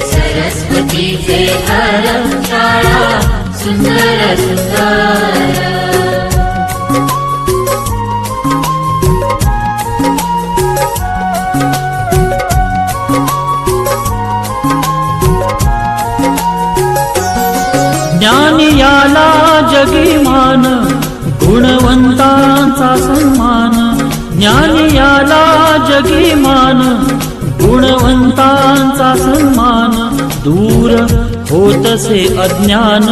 सरस्वतीचे घर शाळा सुंदर सुंदर ज्ञानियाला जगीमान गुणवंतांचा सन्मान. ज्ञानियाला जगीमान गुणवंता दूर होतसे अज्ञान